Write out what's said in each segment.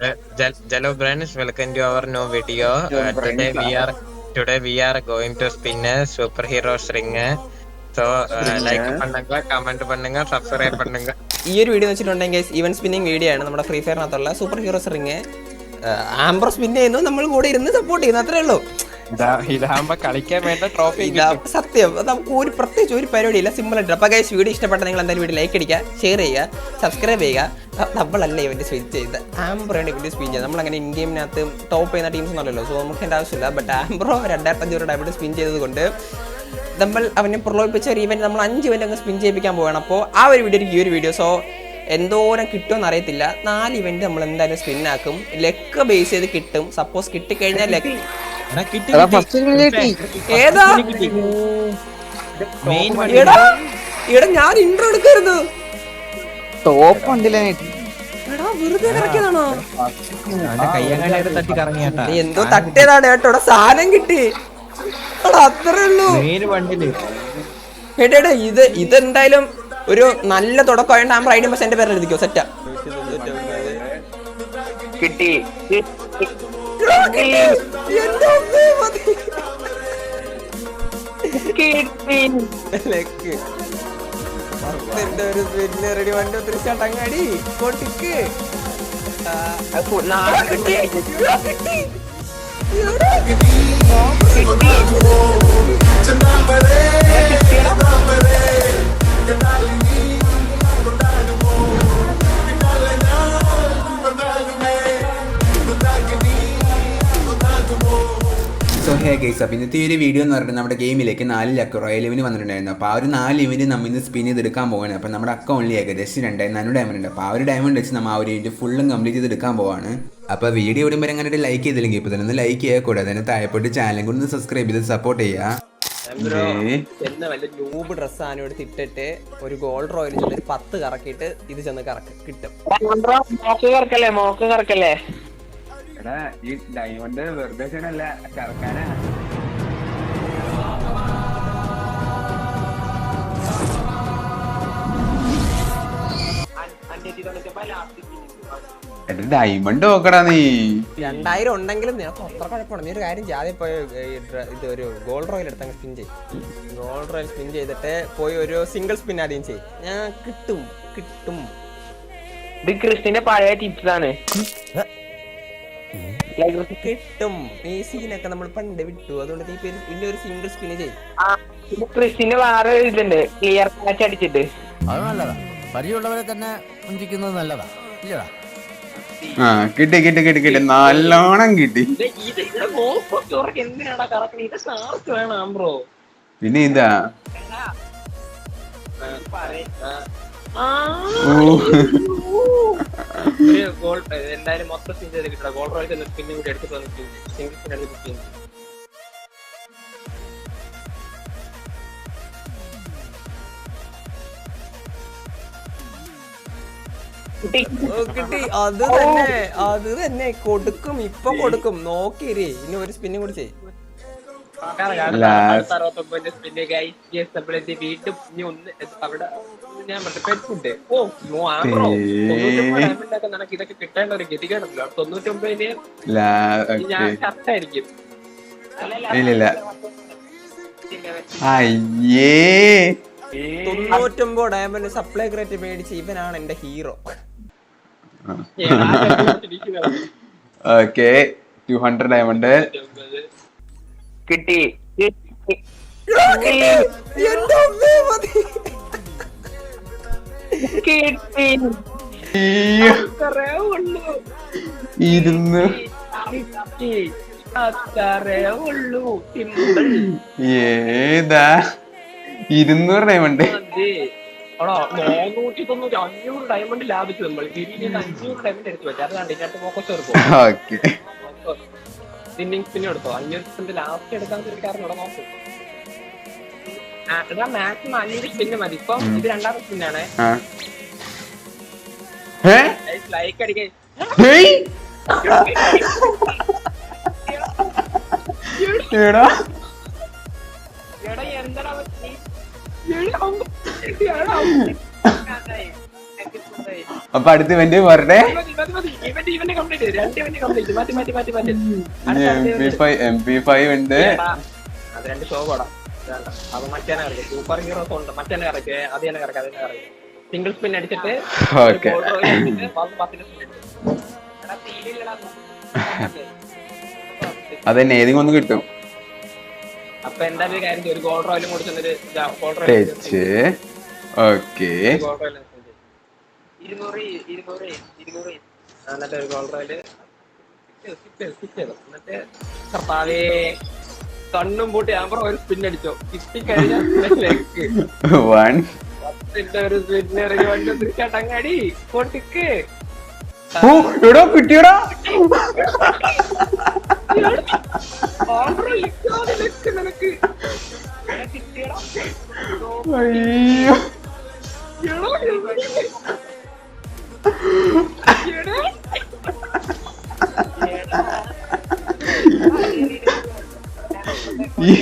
Hello, friends. Welcome to our new video. Uh, today are are today we are going to spin a superhero so like പണ്ണുങ്ക comment പണ്ണുങ്ക subscribe പണ്ണുങ്ക ഈ ഒരു video വെച്ചിട്ടുണ്ടെങ്കിൽ even spinning video ആണ് നമ്മുടെ free ഫയറിനകത്തുള്ള super hero string ആംബ്രോ spin ചെയ്യുന്നു നമ്മൾ കൂടെ ഇരുന്ന് സപ്പോർട്ട് ചെയ്യുന്നു അത്രേ ഉള്ളൂ. ഇതാകുമ്പോ കളിക്കാൻ വേണ്ട ട്രോഫി സത്യം. നമുക്ക് ഒരു പ്രത്യേകിച്ച് ഒരു പരിപാടിയില്ല. സിമ്പിൾ ആയിട്ട് അപ്പൊ ഗൈസ് വീഡിയോ ഇഷ്ടപ്പെട്ട നിങ്ങൾ എന്തായാലും വീഡിയോ ലൈക്ക് അടിക്കുക ഷെയർ ചെയ്യുക സബ്സ്ക്രൈബ് ചെയ്യുക. നമ്മളല്ല ഇവന്റെ സ്വിച്ച് ചെയ്ത് ആംബ്രോയാണ് ഇവന്റെ സ്പിൻ ചെയ്ത് നമ്മളങ്ങനെ ഇൻ ഗെയിമിനകത്ത് ടോപ്പ് ചെയ്യുന്ന ടീംസ് ഒന്നുമല്ലല്ലോ സോ നമുക്ക് എന്റെ ആവശ്യമില്ല. ബട്ട് ആംബ്രോ രണ്ടായിരത്തി അഞ്ഞൂറ് ഡയമണ്ട് സ്പിൻ ചെയ്തത് കൊണ്ട് നമ്മൾ അവനെ പ്രലോഭിപ്പിച്ച ഒരു ഇവന്റ് നമ്മൾ അഞ്ച് ഇവന്റ് അങ്ങ് സ്പിൻ ചെയ്യിപ്പിക്കാൻ പോവുകയാണ്. അപ്പോൾ ആ ഒരു വീഡിയോ ഈ ഒരു വീഡിയോ സോ എന്തോരം കിട്ടുമെന്ന് അറിയത്തില്ല. നാല് ഇവന്റ് നമ്മൾ എന്തായാലും സ്പിൻ ആക്കും. ലെക്ക് ബേസ് ചെയ്ത് കിട്ടും. സപ്പോസ് കിട്ടിക്കഴിഞ്ഞാൽ ലെക്ക് ഏതാ? എടാ എടാ ഞാൻ ഇൻട്രോ എടുക്കരുത് ടോപ്പ് ഉണ്ടല്ലേ എന്തോ തട്ടിയതാണ് കേട്ടോ. ഇവിടെ സാധനം കിട്ടി. അത്രേ ഉള്ളൂ. മെയിൻ വണ്ടിയിൽ. എടാ എടാ, ഇത് ഇതെന്തായാലും ഒരു നല്ല തുടക്കമായിട്ട് റൈഡിങ് ഐഡിയ ബസ് എന്റെ പേരിൽ എഴുതിക്കോ സെറ്റാ കിട്ടി. ഒരു റെഡി വണ്ടി ഒത്തിരി ചട്ടങ്ങാടി കൊട്ടിക്ക് സോ ഹേ അപ്പം അപ്പോൾ ഇന്നത്തെ ഈ ഒരു വീഡിയോ എന്ന് പറഞ്ഞാൽ നമ്മുടെ ഗെയിമിലേക്ക് നാല് ലക്ക് റോയൽ ഇവന് വന്നിട്ടുണ്ടായിരുന്നു. അപ്പോൾ ആ ഒരു നാല് ഇവന് നമ്മൾ ഇന്ന് സ്പിൻ ചെയ്തെടുക്കാൻ പോവുകയാണ് അപ്പോൾ നമ്മുടെ അക്കൗണ്ടിൽ ഏകദേശം രണ്ടായിരം നാനൂറ് ഡയമണ്ട് ഉണ്ട്. അപ്പോൾ ആ ഒരു ഡയമണ്ട് വെച്ച് നമ്മൾ ആ ഒരു ഇവന്റ് ഫുള്ളും കംപ്ലീറ്റ് ചെയ്തെടുക്കാൻ പോവാണ്. അപ്പോൾ വീഡിയോ ഇടുമ്പോൾ അങ്ങനെ ഒരു ലൈക്ക് ചെയ്തില്ലെങ്കിൽ ഇപ്പോൾ തന്നെ ഒന്ന് ലൈക്ക് ചെയ്യുക. കൂടെ തന്നെ താഴെപ്പോട്ട് ചാനൽ കൂടി ഒന്ന് സബ്സ്ക്രൈബ് ചെയ്ത് സപ്പോർട്ട് ചെയ്യുക. ചെന്ന വല്ല ന്യൂബ് ഡ്രസ് ആണ് എടുത്ത് ഇട്ടിട്ട് ഒരു ഗോൾഡ് റോയിൽ ചെന്ന് പത്ത് കറക്കിയിട്ട് ഇത് ചെന്ന് കറക്ക് കിട്ടും. മോക്ക് കറക്കല്ലേ മോക്ക് കറക്കല്ലേ? എടാ ഈ ഡയമണ്ട് വെറുതെ ചെയ്യണല്ല കറക്കാനാ. ഡയമണ്ട് നോക്കടാ നീ. രണ്ടായിരം ഉണ്ടെങ്കിലും നിനക്ക് അത്ര കുഴപ്പമാണ് നീ ഒരു കാര്യം ചെയ്യാതെ പോയി ഇത് ഒരു ഗോൾഡ് റോയിൽ എടുത്ത് അങ്ങ് സ്പിൻ ചെയ്യും. ഗോൾഡ് റോയിൽ സ്പിൻ ചെയ്തിട്ട് പോയി ഒരു സിംഗിൾ സ്പിൻ ആദ്യം ചെയ്യും. ഞാൻ കിട്ടും കിട്ടും. ഇത് കൃഷ്ണന്റെ പഴയ ടിപ്സ് ആണ്. കിട്ടും. ഈ സീനൊക്കെ നമ്മൾ പണ്ട് വിട്ടു. അതുകൊണ്ട് പിന്നെ ഒരു സിംഗിൾ സ്പിൻ ചെയ്യും. ക്രിസ്റ്റിന്റെ വേറെ ഇതുണ്ട്. ക്ലിയർ കാച്ച് അടിച്ചിട്ട്. അത് നല്ലതാ. പരിചയമുള്ളവരെ തന്നെ മുഞ്ചിക്കുന്നത് നല്ലതാ. ഇല്ലടാ. ആ കിട്ടി കിട്ടി കിട്ടി കിട്ടി. നല്ലോണം കിട്ടി. പിന്നെ ഇതാ. ഗോൾഡ് ഗോൾ എന്തായാലും മൊത്തം സിഞ്ചറി കിട്ടണം. ഗോൾ റോയിൽ സ്പിന്നും കൂടി എടുത്തിട്ട് വന്ന് സിംഗിൾ സ്പിൻ കിട്ടി. അത് തന്നെ. അത് തന്നെ. കൊടുക്കും. ഇപ്പൊ കൊടുക്കും. നോക്കിരി ഇനി ഒരു സ്പിന്നും കൂടി ചെയ്യും. അറുപത്തൊമ്പതിന്റെ സ്പിന്നെ വീണ്ടും ഇനി ഒന്ന് അവിടെ ഞാൻ പെട്ടുണ്ട് ഓ നോ ആണോ? തൊണ്ണൂറ്റൊമ്പത് നിനക്ക് ഇതൊക്കെ കിട്ടേണ്ട ഒരു ഗതികേടല്ലോ തൊണ്ണൂറ്റൊമ്പതിന് ലാ ഞാൻ ഓക്കെ കറക്റ്റായിരിക്കും ഇല്ലില്ല അയ്യേ. തൊണ്ണൂറ്റൊമ്പത് ഡയമണ്ട് സപ്ലൈ ക്രേറ്റ് മേടിച്ച് ഇവനാണ് എന്റെ hero okay two hundred diamond കിട്ടി. ഇരുന്ന്. ഏതാ? ഇരുന്നൂറ് ഡയമണ്ട് എടാ നാനൂറ്റി തൊണ്ണൂറ്റി അഞ്ഞൂറ് ഡയമണ്ട് ലാഭിച്ചു നമ്മൾ. തിരിഞ്ഞിട്ട് അഞ്ഞൂറ് ഡയമണ്ട് എടുത്തു വെച്ചാൽ അതാണ് ഇതിനകത്ത് ഫോക്കസ് എടുക്കും ഓക്കെ. സ്പിന്നിങ് സ്പിന്നും എടുത്തോ? അഞ്ഞൂറ് സെന്റ് ലാസ്റ്റ് എടുക്കാൻ കാരണം ഇവിടെ നോക്കും. മാക്സിമം അഞ്ഞൂറ് സ്പിന്ന് മതി. ഇപ്പൊ ഇത് രണ്ടാമത്തെ സ്പിന്നാണ് ലൈക്ക് അടിക്കാൻ എടാ. മാറ്റി മാറ്റി ഇവന്റ് ഇനി M P five M P five ഉണ്ട്. രണ്ട് ഷോ പോടാ. മറ്റേ ഇറക്കി സൂപ്പർ ഹീറോസ് ഉണ്ട്. മറ്റേ ഇറക്കി അത് തന്നെ ഇറക്കി അത് തന്നെ ഇറക്കി സിംഗിൾ സ്പിൻ അടിച്ചിട്ട് Okay. ഒരു goal roll അടിച്ചിട്ട് ബാക്കി പത്തിന്റെ spin അടിച്ചു. എടാ, തീരില്ലടാ. അത് തന്നെ. ഏതെങ്കിലും ഒന്ന് കിട്ടും. അപ്പൊ എന്തായാലും ഒരു കാര്യം ചെയ്യ്, ഒരു ഗോൾ റോയിലും കൂടി ചെന്നിട്ട് ഗോൾ ടച്ച് ഓക്കെ. എന്നിട്ട് ഒരു റോയിൽ എന്നിട്ട് കർത്താവേ കണ്ണും പൂട്ടി ആകുമ്പോ ഒരു സ്പിൻ അടിച്ചോ. കിട്ടിക്കഴിഞ്ഞാൽ ഒരു സ്പിൻ ഇറങ്ങി വണ്ടി തിരിച്ചട്ടങ്ങാടി കൊട്ടിക്ക് ആമ്പറ എടാ, കിട്ടിയടാ. അയ്യോ.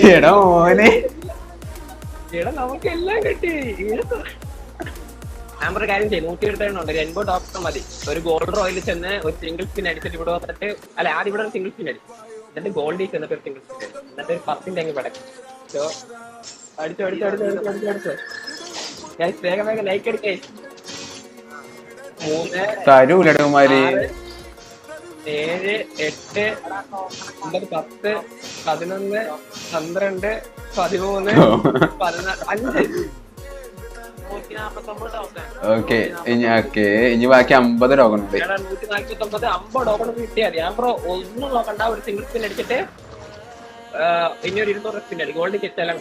എടാ, എടാ. എടാ നമുക്ക് എല്ലാം കിട്ടി ഞാൻ ഒരു കാര്യം ചെയ്യും നൂറ്റി ഒരു എൺപത് ഡോക്ടർ മതി. ഒരു ഗോൾഡ് റോയിൽ ചെന്ന് ഒരു സിംഗിൾ സ്പിൻ അടിച്ചിട്ട് ഇവിടെ വന്നിട്ട് അല്ല ആദ്യം ഇവിടെ ഒരു സിംഗിൾ സ്പിൻ അടി. എന്നിട്ട് ഗോൾഡിൽ ചെന്നിട്ട് ഒരു സിംഗിൾ സ്പിൻ എന്നിട്ട് ഒരു പത്തിന്റെ അങ്ങ് പടക്കും. സോ അടിച്ചു അടിച്ചു അടിച്ചു അടിച്ചു അടിച്ചു. വേഗം വേഗം ലൈക്ക് അടിക്കേ മൂന്ന് തരൂലടകുമാര് ഏഴ് എട്ട് ഒമ്പത് പത്ത് പതിനൊന്ന് പന്ത്രണ്ട് പതിമൂന്ന് പതിനാല് അഞ്ച്. ഓക്കെ ഇനി ഓക്കെ ഇനി ബാക്കി അമ്പത് ടോക്കൺ ഉണ്ട് നൂറ്റി നാല്പത്തി ഒമ്പത് അമ്പത് ഡോക്കൺ കിട്ടിയാൽ മതി. ഞാൻ ബ്രോ ഒന്നും നോക്കണ്ട ഒരു സിംഗിൾ സ്പിൻ അടിച്ചിട്ട് ഇനി ഒരു ഇരുന്നൂറ് സ്പിൻ അടി. ഗോൾഡ് കിറ്റെല്ലാം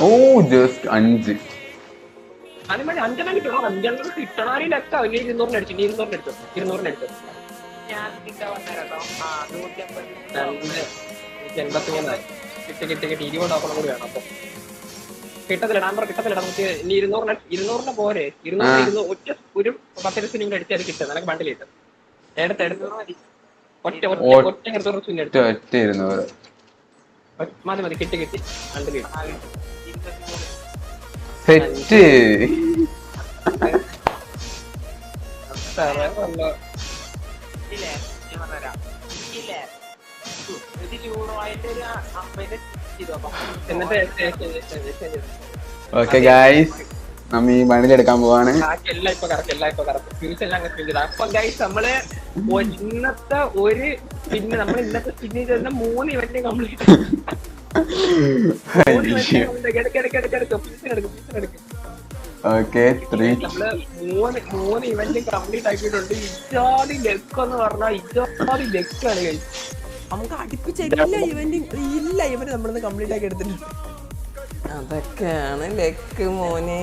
ഓ. ജസ്റ്റ് അഞ്ച്. വേണ്ടി അഞ്ചെണ്ണം കിട്ടണം. അഞ്ചെണ്ണം കിട്ടണാരി ലെക്ക ഇനി ഇരുന്നൂറിന് അടിച്ചു ഇരുന്നൂറിന് അടിച്ചു. ഇരുന്നൂറിന് നൂറ്റി എൺപത്തി മൂന്നായി കിട്ടി കിട്ടി കിട്ടി. ഇരുപത് ഡോക്കണും കൂടി വേണം അപ്പൊ. കിട്ടത്തില്ല. നമ്പർ കിട്ടത്തില്ല. നമുക്ക് ഇനി ഇരുന്നൂറിന് ഇരുന്നൂറിന് പോരെ. ഇരുന്നൂറ് ആ. ഇരുന്നൂറ് ഒറ്റ ഒരു പത്ത് ലക്ഷം നിങ്ങൾ അടിച്ചാൽ കിട്ടും. നിനക്ക് ബണ്ടിൽ കിട്ടും. എടുത്ത് എടുത്ത്. ഒറ്റ ഒറ്റ ഒറ്റ ഇരുന്നൂറ് ലക്ഷം ഒറ്റ എടുത്തു ഒറ്റ ഇരുന്നൂറ് മതി മതി കിട്ടി കിട്ടി. സെറ്റ് എന്നിട്ട് ഓക്കെ ഗായ്സ് നമ്മ ഈ മണിലെടുക്കാൻ പോവാണ്. അപ്പൊ ഗൈസ് നമ്മൾ ഇന്നത്തെ ഒരു പിന്നെ നമ്മൾ ഇന്നത്തെ സ്പിന്നിൽ ചെയ്ത മൂന്ന് ഇവന്റ് കംപ്ലീറ്റ് ഓക്കെ മൂന്ന് മൂന്ന് ഇവന്റ് കംപ്ലീറ്റ് ആക്കിയിട്ടുണ്ട്. എന്ന് പറഞ്ഞാൽ ഗൈസ് നമുക്ക് ഇവന്റും ഇല്ല ഇവന്റ് നമ്മളിന്ന് കംപ്ലീറ്റ് ആക്കി എടുത്തിട്ടുണ്ട്. അതൊക്കെയാണ് ലക്ക് മോനെ.